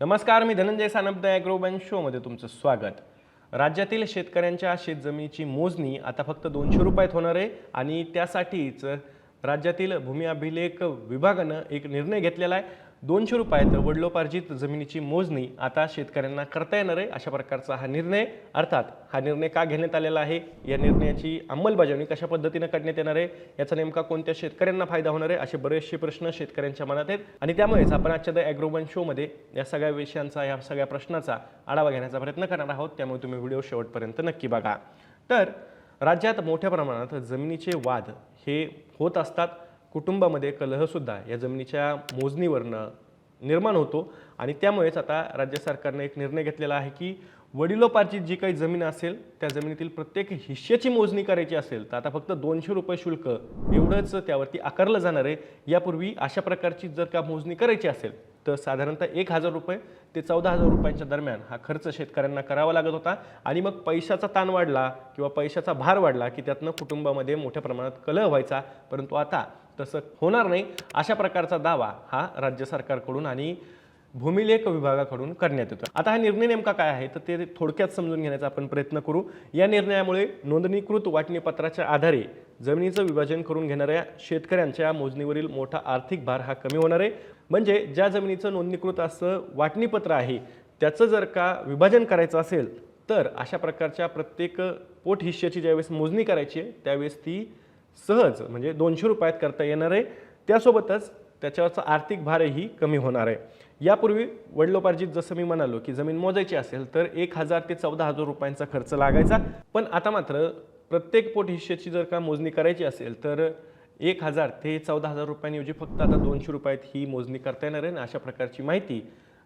नमस्कार मी धनंजय सानप ॲग्रोबन शोमध्ये तुमचं स्वागत. राज्यातील शेतकऱ्यांच्या शेतजमिनीची मोजणी आता फक्त दोनशे रुपयात होणार आहे आणि त्यासाठीच राज्यातील भूमी अभिलेख विभागानं एक निर्णय घेतलेला आहे. दोनशे रुपयात वडिलोपार्जित जमिनीची मोजणी आता शेतकऱ्यांना करता येणार आहे अशा प्रकारचा हा निर्णय. अर्थात हा निर्णय का घेण्यात आलेला आहे? या निर्णयाची अंमलबजावणी कशा पद्धतीनं करण्यात येणार आहे? याचा नेमका कोणत्या शेतकऱ्यांना फायदा होणार आहे? असे बरेचसे प्रश्न शेतकऱ्यांच्या मनात आहेत. आणि त्यामुळेच आपण आजच्या द ॲग्रोवन शोमध्ये या सगळ्या विषयांचा या सगळ्या प्रश्नाचा आढावा घेण्याचा प्रयत्न करणार आहोत. त्यामुळे तुम्ही व्हिडिओ शेवटपर्यंत नक्की बघा. तर राज्यात मोठ्या प्रमाणात जमिनीचे वाद हे होत असतात. कुटुंबामध्ये कलहसुद्धा या जमिनीच्या मोजणीवरनं निर्माण होतो आणि त्यामुळेच आता राज्य सरकारने एक निर्णय घेतलेला आहे की वडिलोपार्जित जी काही जमीन असेल त्या जमिनीतील प्रत्येक हिश्श्याची मोजणी करायची असेल तर आता फक्त दोनशे रुपये शुल्क एवढंच त्यावरती आकारलं जाणार आहे. यापूर्वी अशा प्रकारची जर का मोजणी करायची असेल तर साधारणतः एक हजार रुपये ते चौदा हजार रुपयांच्या दरम्यान हा खर्च शेतकऱ्यांना करावा लागत होता आणि मग पैशाचा ताण वाढला किंवा पैशाचा भार वाढला की त्यातनं कुटुंबामध्ये मोठ्या प्रमाणात कलह व्हायचा. परंतु आता तसं होणार नाही. अशा प्रकारचा दावा हा राज्य सरकारकडून आणि भूमिलेख विभागाकडून करण्यात येतो आता हा निर्णय नेमका काय आहे? तर ते थोडक्यात समजून घेण्याचा आपण प्रयत्न करू. या निर्णयामुळे नोंदणीकृत वाटणीपत्राच्या आधारे जमिनीचं विभाजन करून घेणाऱ्या शेतकऱ्यांच्या मोजणीवरील मोठा आर्थिक भार हा कमी होणार आहे. म्हणजे ज्या जमिनीचं नोंदणीकृत असं वाटणीपत्र आहे त्याचं जर का विभाजन करायचं असेल तर अशा प्रकारच्या प्रत्येक पोट हिश्श्याची ज्यावेळेस मोजणी करायची आहे त्यावेळेस ती सहज म्हणजे दोनशे रुपयात करता येणार आहे. त्यासोबतच त्याच्यावरचा आर्थिक भारही कमी होणार आहे. यापूर्वी वडिलोपार्जित जसं मी म्हणालो की जमीन मोजायची असेल तर एक हजार ते चौदा हजार रुपयांचा खर्च लागायचा. पण आता मात्र प्रत्येक पोट हिश्श्याची जर का मोजणी करायची असेल तर एक हजार ते चौदा हजार रुपयांऐवजी फक्त आता दोनशे रुपयात ही मोजणी करता येणार आहे. ना अशा प्रकारची माहिती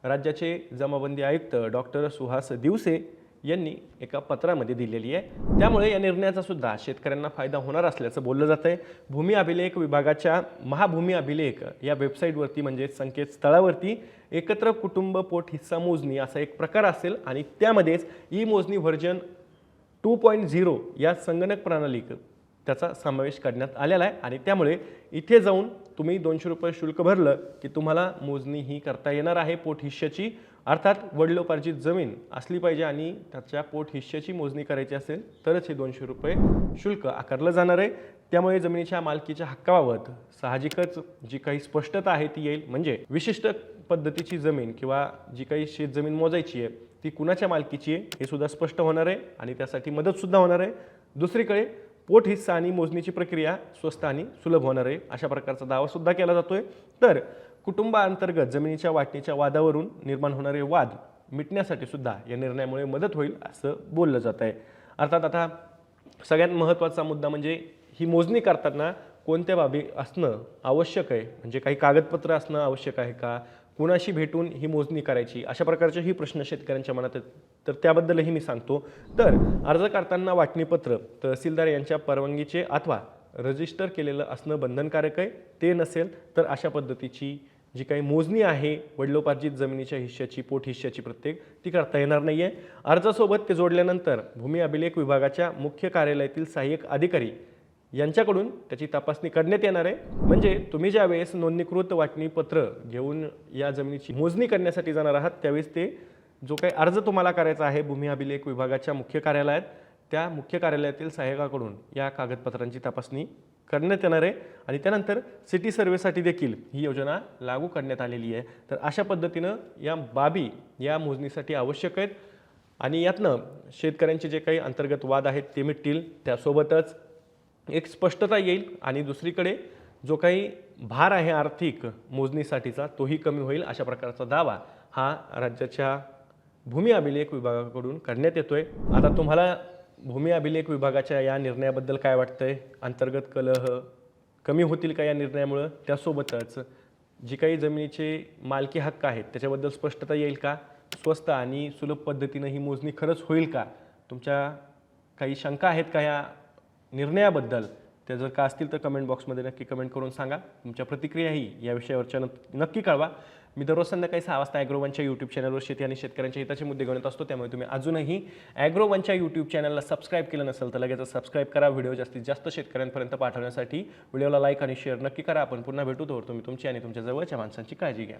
राज्याचे जमाबंदी आयुक्त डॉक्टर सुहास दिवसे यांनी एका पत्रामध्ये दिलेली आहे. त्यामुळे या निर्णयाचा सुद्धा शेतकऱ्यांना फायदा होणार असल्याचं बोललं जात आहे भूमी अभिलेख विभागाच्या महाभूमी अभिलेख या वेबसाईटवरती म्हणजे संकेतस्थळावरती एकत्र कुटुंब पोट हिस्सा मोजणी असा एक प्रकार असेल आणि त्यामध्येच ई मोजणी व्हर्जन टू पॉईंट झिरो या संगणक प्रणालीक त्याचा समावेश करण्यात आलेला आहे. आणि त्यामुळे इथे जाऊन तुम्ही दोनशे रुपये शुल्क भरलं की तुम्हाला मोजणी ही करता येणार आहे पोट हिश्श्याची. अर्थात वडिलोपार्जित जमीन असली पाहिजे आणि त्याच्या पोट हिश्श्याची मोजणी करायची असेल तरच हे दोनशे रुपये शुल्क आकारलं जाणार आहे. त्यामुळे जमिनीच्या मालकीच्या हक्काबाबत साहजिकच जी काही स्पष्टता आहे ती येईल. म्हणजे विशिष्ट पद्धतीची जमीन किंवा जी काही शेतजमीन मोजायची आहे ती कुणाच्या मालकीची आहे हे सुद्धा स्पष्ट होणार आहे आणि त्यासाठी मदतसुद्धा होणार आहे. दुसरीकडे पोट हिस्सा आणि मोजणीची प्रक्रिया स्वस्त आणि सुलभ होणार आहे. अशा प्रकारचा दावासुद्धा केला केला जातोय. तर कुटुंबाअंतर्गत जमिनीच्या वाटणीच्या वादावरून निर्माण होणारे वाद मिटण्यासाठी सुद्धा या निर्णयामुळे मदत होईल असं बोललं जात आहे. अर्थात आता सगळ्यात महत्त्वाचा मुद्दा म्हणजे ही मोजणी करताना कोणत्या बाबी असणं आवश्यक आहे? म्हणजे काही कागदपत्र असणं आवश्यक आहे का? कुणाशी भेटून ही मोजणी करायची? अशा प्रकारचेही प्रश्न शेतकऱ्यांच्या मनात आहेत. तर त्याबद्दलही मी सांगतो. तर अर्ज करताना वाटणीपत्र तहसीलदार यांच्या परवानगीचे अथवा रजिस्टर केलेलं असणं बंधनकारक आहे. ते नसेल तर अशा पद्धतीची जी काही मोजणी आहे वडिलोपार्जित जमिनीच्या हिश्श्याची पोट हिश्श्याची प्रत्येक ती करता येणार नाही आहे अर्जासोबत ते जोडल्यानंतर भूमी अभिलेख विभागाच्या मुख्य कार्यालयातील सहाय्यक अधिकारी यांच्याकडून त्याची तपासणी करण्यात येणार आहे. म्हणजे तुम्ही ज्यावेळेस नोंदणीकृत नोंदणीकृत वाटणीपत्र घेऊन या जमिनीची मोजणी करण्यासाठी जाणार आहात त्यावेळेस ते जो काही अर्ज तुम्हाला करायचा आहे भूमी अभिलेख विभागाच्या मुख्य कार्यालयात त्या मुख्य कार्यालयातील सहाय्यकाकडून या कागदपत्रांची तपासणी करण्यात येणार आहे. आणि त्यानंतर सिटी सर्वेसाठी देखील ही योजना लागू करण्यात आलेली आहे. तर अशा पद्धतीनं या बाबी या मोजणीसाठी आवश्यक आहेत. आणि यातनं शेतकऱ्यांचे जे काही अंतर्गत वाद आहेत ते मिटतील. त्यासोबतच एक स्पष्टता येईल आणि दुसरीकडे जो काही भार आहे आर्थिक मोजणीसाठीचा तोही कमी होईल अशा प्रकारचा दावा हा राज्याच्या भूमी अभिलेख विभागाकडून करण्यात येतोय. आता तुम्हाला भूमी अभिलेख विभागाच्या या निर्णयाबद्दल काय वाटतंय? अंतर्गत कलह कमी होतील का या निर्णयामुळं? त्यासोबतच जी काही जमिनीचे मालकी हक्क आहेत त्याच्याबद्दल स्पष्टता येईल का? स्वस्त आणि सुलभ पद्धतीनं ही मोजणी खरंच होईल का? तुमच्या काही शंका आहेत का या निर्णयाबद्दल त्या जर का असतील तर कमेंट बॉक्समध्ये नक्की कमेंट करून सांगा. तुमच्या प्रतिक्रियाही या विषयावरच्या नक्की कळवा. मी दररोज संध्याकाळी सहा वाजता ॲग्रोवनच्या यूट्यूब चॅनलवर शेती आणि शेतकऱ्यांच्या हिताचे मुद्दे गणत असतो त्यामुळे तुम्ही अजूनही ॲग्रोवनच्या यूट्यूब चॅनलला सबस्क्राईब केलं नसेल तर लगेच सबस्क्राईब करा. व्हिडिओ जास्तीत जास्त शेतकऱ्यांपर्यंत पाठवण्यासाठी व्हिडिओला लाईक आणि शेअर नक्की करा. आपण पुन्हा भेटू. तोवर तुम्ही तुमची आणि तुमच्या जवळच्या माणसांची काळजी घ्या.